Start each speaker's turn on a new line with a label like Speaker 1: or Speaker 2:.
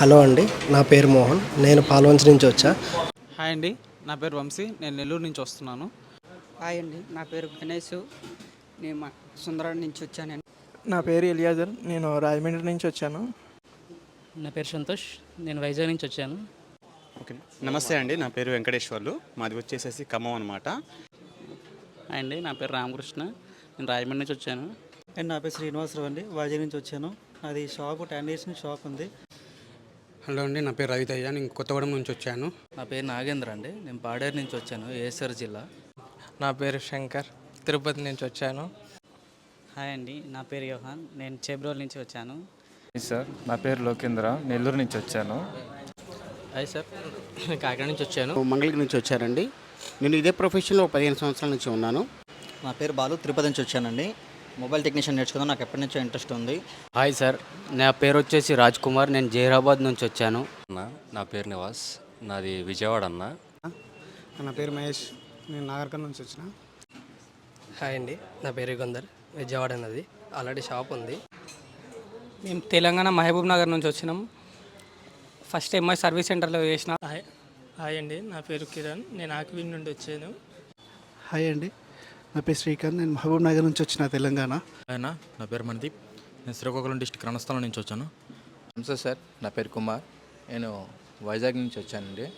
Speaker 1: Hello అండి నా పేరు మోహన్ నేను పాల్వంచి నుంచి వచ్చా.
Speaker 2: హాయ్ అండి నా పేరు వంశీ నేను నెల్లూరు నుంచి వస్తున్నాను.
Speaker 3: హాయ్ అండి నా పేరు గణేష్ నేను సుందరం నుంచి వచ్చాను
Speaker 4: నా పేరు ఎలియాజర్ నేను రాజమండ్రి నుంచి వచ్చాను.
Speaker 5: నా పేరు సంతోష్ నేను వైజాగ్ నుంచి వచ్చాను.
Speaker 6: ఓకే నమస్తే అండి నా పేరు వెంకటేశ్వర్లు మాది వచ్చేసేసి ఖమ్మం అనమాట
Speaker 5: హాయ్ అండి నా పేరు రామకృష్ణ నేను రాజమండ్రి నుంచి వచ్చాను.
Speaker 7: అండ్ నా పేరు శ్రీనివాసరావు అండి వైజాగ్ నుంచి వచ్చాను. నాది షాప్ టెన్ ఇయర్స్ నుంచి షాప్ ఉంది.
Speaker 2: హలో అండి నా పేరు రవితయ్య నేను కొత్తగూడెం నుంచి వచ్చాను.
Speaker 8: నా పేరు నాగేంద్ర అండి నేను పాడేరు నుంచి వచ్చాను ఏసర్ జిల్లా.
Speaker 4: నా పేరు శంకర్ తిరుపతి నుంచి వచ్చాను.
Speaker 5: హాయ్ అండి నా పేరు యోహాన్ నేను చేబ్రోల్ నుంచి వచ్చాను.
Speaker 9: సార్ నా పేరు లోకేంద్ర నెల్లూరు నుంచి వచ్చాను.
Speaker 5: హాయ్ సార్ కాకినాడ నుంచి వచ్చాను.
Speaker 10: మంగళగిరి నుంచి వచ్చారండి. నేను ఇదే ప్రొఫెషన్లో పదిహేను సంవత్సరాల నుంచి ఉన్నాను.
Speaker 7: నా పేరు బాలు తిరుపతి నుంచి వచ్చానండి. మొబైల్ టెక్నీషియన్ నేర్చుకుందాం. నాకు ఎప్పటి నుంచో ఇంట్రెస్ట్ ఉంది.
Speaker 8: Hi sir. నా పేరు వచ్చేసి రాజ్ కుమార్ నేను జైరాబాద్ నుంచి వచ్చాను.
Speaker 9: అన్న నా పేరు నివాస్. నాది విజయవాడ అన్న.
Speaker 1: నా పేరు మహేష్. నేను నాగర్కర్ నుంచి వచ్చిన.
Speaker 4: హాయ్ అండి. నా పేరు గొందర్ విజయవాడ అన్నది. ఆల్రెడీ షాప్ ఉంది.
Speaker 3: మేము తెలంగాణ మహబూబ్ నగర్ నుంచి వచ్చినాం. ఫస్ట్ ఎంఐ సర్వీస్ సెంటర్లో చేసిన.
Speaker 4: హాయ్. హాయ్ అండి. నా పేరు కిరణ్. నేను ఆకివీడ్ నుండి వచ్చాను.
Speaker 1: హాయ్ అండి. నా పేరు శ్రీకాంత్ నేను మహబూబ్ నగర్ నుంచి వచ్చిన తెలంగాణ.
Speaker 9: ఆయన నా పేరు మనదీప్. నేను శ్రీకాకుళం డిస్టిక్ రణస్థలం నుంచి వచ్చాను.
Speaker 8: నమస్తే సార్ నా పేరు కుమార్. నేను వైజాగ్ నుంచి వచ్చానండి.